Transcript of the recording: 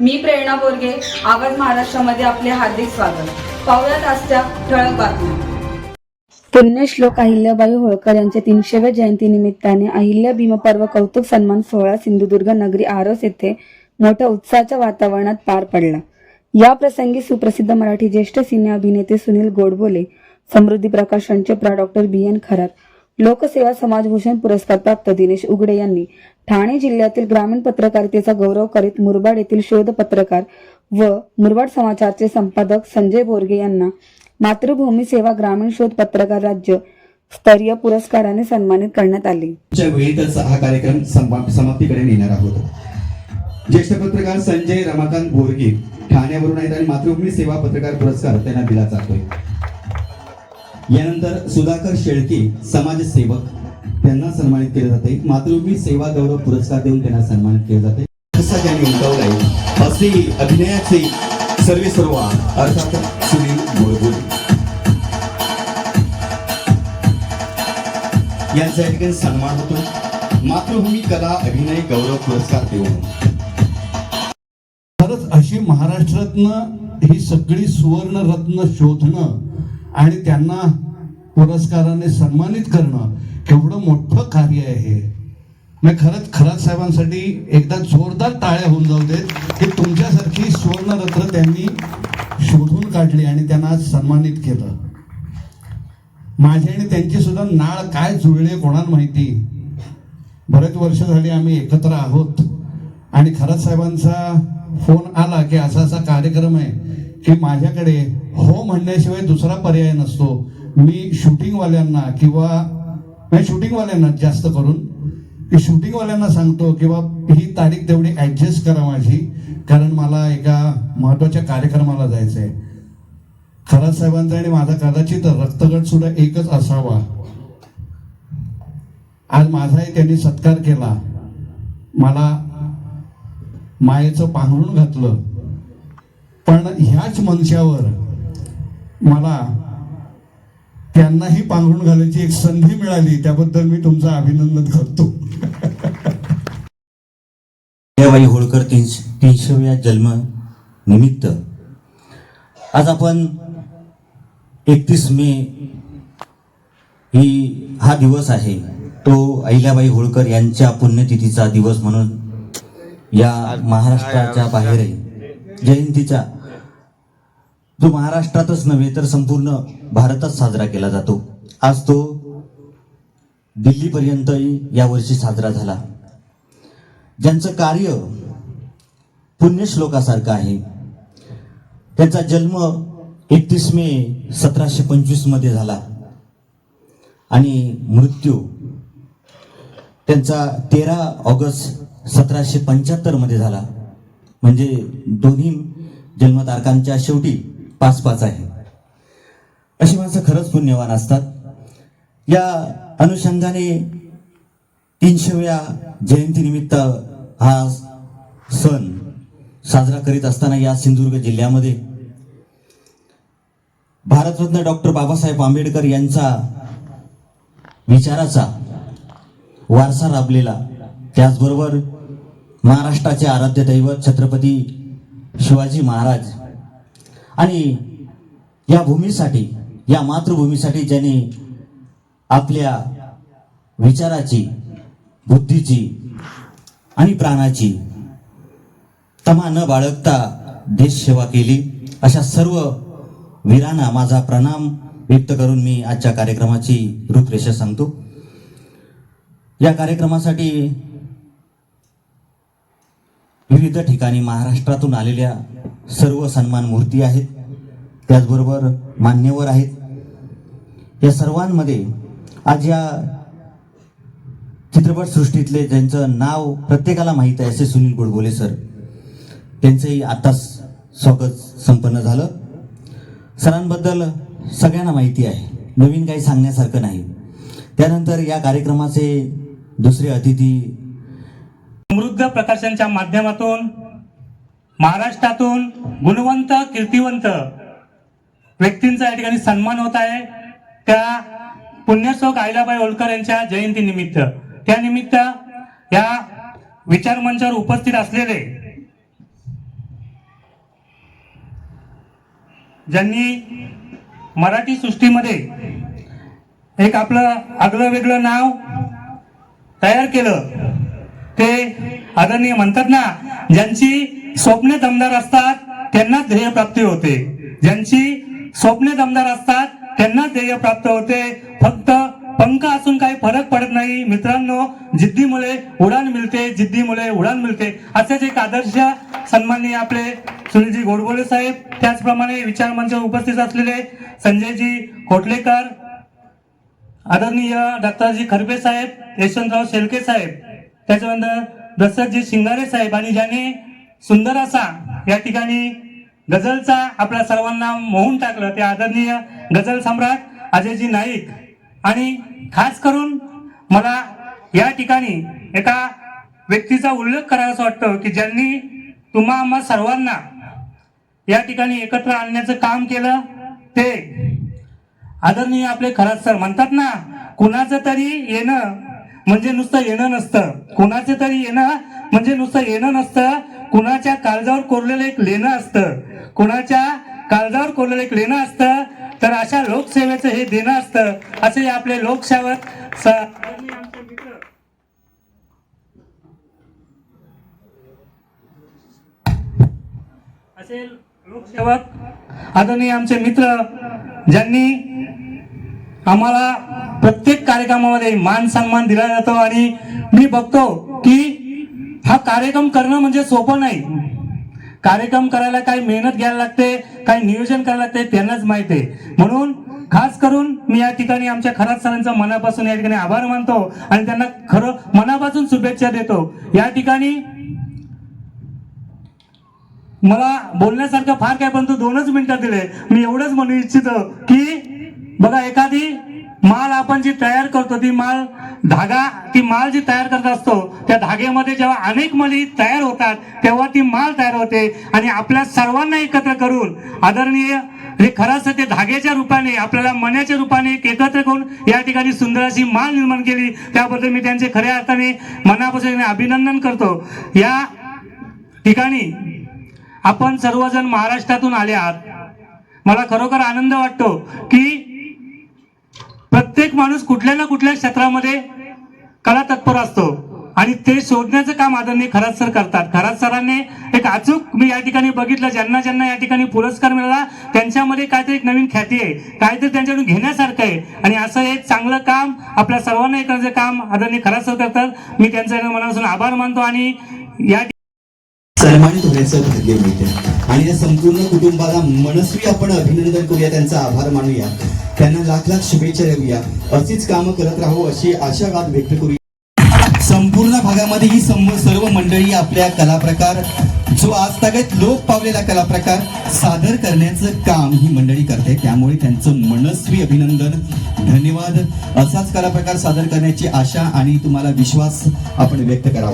मी प्रेरणा बोरगे आवाज महाराष्ट्रामध्ये आपले हार्दिक स्वागत. पाहुयात आजच्या ठळक बातम्या. पुण्यश्लोक अहिल्याबाई होळकर यांच्या तीनशेव्या जयंती निमित्ताने अहिल्या भीमपर्व कौतुक सन्मान सोहळा सिंधुदुर्ग नगरी आरोस येथे मोठ्या उत्साहाच्या वातावरणात पार पडला. या प्रसंगी सुप्रसिद्ध मराठी ज्येष्ठ सिने अभिनेते सुनील गोडबोले समृद्धी प्रकाशनचे प्रा डॉक्टर बी एन खरात लोकसेवा समाजभूषण पुरस्कार प्राप्त दिनेश उगडे यांनी ठाणे जिल्ह्यातील ग्रामीण पत्रकारितेचा गौरव करीत मुरबाड येथील शोध पत्रकार व मुरबाड समाचारचे संपादक संजय बोरगे यांना मातृभूमी सेवा ग्रामीण शोध पत्रकार राज्य स्तरीय पुरस्काराने सन्मानित करण्यात आले. वेळेतच हा कार्यक्रम समाप्तीकडे नेणार आहोत. ज्येष्ठ पत्रकार संजय रमाकांत बोरगे ठाण्यावरून आहेत आणि मातृभूमी सेवा पत्रकार पुरस्कार त्यांना दिला जातोय. यानंतर सुधाकर शेळके समाजसेवक त्यांना सन्मानित केले जाते. मातृभूमी सेवा गौरव पुरस्कार देऊन त्यांना सन्मानित केले जाते. कसा ज्यांनी उमटवलाय असे अभिनयाचे सर्वे सर्व अर्थात सुनील गोडबोले यांचा या ठिकाणी सन्मान होतो. मातृभूमी हो कला अभिनय गौरव पुरस्कार देऊन. खरंच अशी महाराष्ट्रातनं ही सगळी सुवर्ण रत्न शोधणं आणि त्यांना पुरस्काराने सन्मानित करणं केवढं मोठं कार्य आहे. मी खरंच खरात साहेबांसाठी एकदा जोरदार टाळ्या होऊन जाऊ देत की तुमच्यासारखी सुवर्णरत्न त्यांनी शोधून काढली आणि त्यांना आज सन्मानित केलं. माझी आणि त्यांची सुद्धा नाळ काय जुळले कोणाला माहिती? बरेच वर्ष झाली आम्ही एकत्र आहोत. आणि खरात साहेबांचा फोन आला की असा असा कार्यक्रम आहे की माझ्याकडे हो म्हणण्याशिवाय दुसरा पर्याय नसतो. मी शूटिंगवाल्यांना किंवा नाही शूटिंगवाल्यांना जास्त करून की शूटिंगवाल्यांना सांगतो किंवा ही तारीख तेवढी ॲडजस्ट करा माझी कारण मला एका महत्त्वाच्या कार्यक्रमाला जायचं आहे खरात साहेबांचा आणि माझा कदाचित रक्तगट सुद्धा एकच असावा. आज माझाही त्यांनी सत्कार केला. मला मायेचं पांघरून घातलं. पण ह्याच मनशावर मला त्यांनाही पांघरून घालायची एक संधी मिळाली त्याबद्दल मी तुमचं अभिनंदन करतो. अहिल्याबाई होळकर तीनश तीनशेव्या जन्म निमित्त. आज आपण एकतीस मे ही हा दिवस आहे. तो अहिल्याबाई होळकर यांच्या पुण्यतिथीचा दिवस म्हणून या महाराष्ट्राच्या बाहेरही जयंतीचा जो महाराष्ट्रातच नव्हे तर संपूर्ण भारतात साजरा केला जातो. आज तो दिल्लीपर्यंतही यावर्षी साजरा झाला. ज्यांचं कार्य पुण्यश्लोकासारखं आहे त्यांचा जन्म एकतीस मे सतराशे पंचवीसमध्ये झाला. आणि मृत्यू त्यांचा तेरा ऑगस्ट सतराशे पंच्याहत्तरमध्ये झाला. म्हणजे दोन्ही जन्मतारखांच्या शेवटी पाच पाच आहे. अशी माणसं खरंच पुण्यवान असतात. या अनुषंगाने तीनशेव्या जयंतीनिमित्त हा सण साजरा करीत असताना या सिंधुदुर्ग जिल्ह्यामध्ये भारतरत्न डॉक्टर बाबासाहेब आंबेडकर यांचा विचाराचा वारसा लाभलेला त्याचबरोबर महाराष्ट्राचे आराध्य दैवत छत्रपती शिवाजी महाराज आणि या भूमीसाठी या मातृभूमीसाठी ज्यांनी आपल्या विचाराची बुद्धीची आणि प्राणाची तमा न बाळगता देशसेवा केली. अशा सर्व वीरांना माझा प्रणाम व्यक्त करून मी आजच्या कार्यक्रमाची रूपरेषा सांगतो. या कार्यक्रमासाठी विविध ठिकाणी महाराष्ट्रातून आलेल्या सर्व सन्मान मूर्ती आहेत. त्याचबरोबर मान्यवर आहेत. या सर्वांमध्ये आज या चित्रपटसृष्टीतले ज्यांचं नाव प्रत्येकाला माहीत आहे असे सुनील गोडबोले सर. त्यांचंही आताच स्वागत संपन्न झालं. सरांबद्दल सगळ्यांना माहिती आहे. नवीन काही सांगण्यासारखं नाही. त्यानंतर या कार्यक्रमाचे दुसरे अतिथी समृद्ध प्रकाशनच्या माध्यमातून महाराष्ट्रातून गुणवंत कीर्तिवंत व्यक्तींचा या ठिकाणी सन्मान होत आहे. त्या पुण्यश्लोक अहिल्याबाई होळकर यांच्या जयंतीनिमित्त. त्यानिमित्त या विचार मंचावर उपस्थित असलेले ज्यांनी मराठी सृष्टीमध्ये एक आपलं आगळं वेगळं नाव तयार केलं ते आदरणीय म्हणतात ना ज्यांची स्वप्ने दमदार असतात त्यांना ध्येय प्राप्ती होते. ज्यांची स्वप्ने दमदार असतात त्यांना ध्येय प्राप्त होते. फक्त पंख असून काही फरक पडत नाही. मित्रांनो जिद्दीमुळे उडान मिळते जिद्दीमुळे उडान मिळते. असेच एक आदर्श सन्माननीय आपले सुनीलजी गोडबोले साहेब त्याचप्रमाणे विचार मंचावर उपस्थित असलेले संजयजी कोटलेकर आदरणीय डॉक्टरजी खरबे साहेब यशवंतराव शेलके साहेब त्याच्यानंतर दशरथजी शिंगारे साहेब आणि ज्याने सुंदर असा या ठिकाणी गझलचा आपल्या सर्वांना मोहून टाकलं. ते आदरणीय गझल सम्राट अजयजी नाईक. आणि खास करून मला या ठिकाणी एका व्यक्तीचा उल्लेख करावासा वाटतो की ज्यांनी तुम्हा आम्हा सर्वांना या ठिकाणी एकत्र आणण्याचं काम केलं. ते आदरणीय आपले खरात सर म्हणतात ना कुणाचं तरी येणं म्हणजे नुसतं येणं नसतं. कुणाचं तरी येणं म्हणजे नुसतं येणं नसतं. कुणाच्या काळजावर कोरलेलं एक लेणं असतं कुणाच्या काळजावर कोरलेलं एक लेणं असतं तर अशा लोकसेवेचं हे देणं असतं असे आपले लोकसेवक स- असे लोकसेवक आदरणीय आमचे मित्र ज्यांनी आम्हाला प्रत्येक कार्यक्रमामध्ये मान सन्मान दिला जातो आणि मी बघतो की हा कार्यक्रम करणं म्हणजे सोपं नाही. कार्यक्रम करायला काही मेहनत घ्यायला लागते काही नियोजन करायला लागते त्यांनाच माहिती आहे. म्हणून खास करून मी या ठिकाणी आमच्या खरात सरांचा मनापासून या ठिकाणी आभार मानतो आणि त्यांना खरं मनापासून शुभेच्छा देतो. या ठिकाणी मला बोलण्यासारखं फार काय परंतु दोनच मिनिटं दिले. मी एवढंच म्हणू इच्छितो की बघा एखादी माल आपण जी तयार करतो ती माल धागा ती माल जी तयार करत असतो त्या धाग्यामध्ये जेव्हा अनेक मली तयार होतात तेव्हा ती माल तयार होते. आणि आपल्या सर्वांना एकत्र करून आदरणीय हे खरंच ते धाग्याच्या रूपाने आपल्याला मण्याच्या रूपाने एकत्र करून या ठिकाणी सुंदर अशी माल निर्माण केली. त्याबद्दल मी त्यांचे खऱ्या अर्थाने मनापासून अभिनंदन करतो. या ठिकाणी आपण सर्वजण महाराष्ट्रातून आले आहात. मला खरोखर आनंद वाटतो की प्रत्येक माणूस कुठल्या ना कुठल्या क्षेत्रामध्ये कला तत्पर असतो. आणि ते शोधण्याचं काम आदरणीय खरात सर करतात. खरात सरांनी एक अचूक मी या ठिकाणी बघितलं ज्यांना ज्यांना या ठिकाणी पुरस्कार मिळाला त्यांच्यामध्ये काहीतरी एक नवीन ख्याती आहे. काहीतरी त्यांच्याकडून घेण्यासारखं आहे. आणि असं एक चांगलं काम आपल्या सर्वांना एक काम आदरणीय खरात सर करतात. मी त्यांचा मनापासून आभार मानतो आणि या सन्मानित होण्याचं भाग्य मिळते आणि या संपूर्ण कुटुंबाला मनस्वी आपण अभिनंदन करूया त्यांचा आभार मानूया. त्यांना लाख लाख शुभेच्छा देऊया. अशीच कामं करत राहू अशी आशावाद व्यक्त करूया. संपूर्ण भागामध्ये ही सर्व मंडळी आपल्या कलाप्रकार जो आज तागत लोक पावलेला कलाप्रकार सादर करण्याचं काम ही मंडळी करते. त्यामुळे त्यांचं मनस्वी अभिनंदन धन्यवाद. असाच कलाप्रकार सादर करण्याची आशा आणि तुम्हाला विश्वास आपण व्यक्त करावा.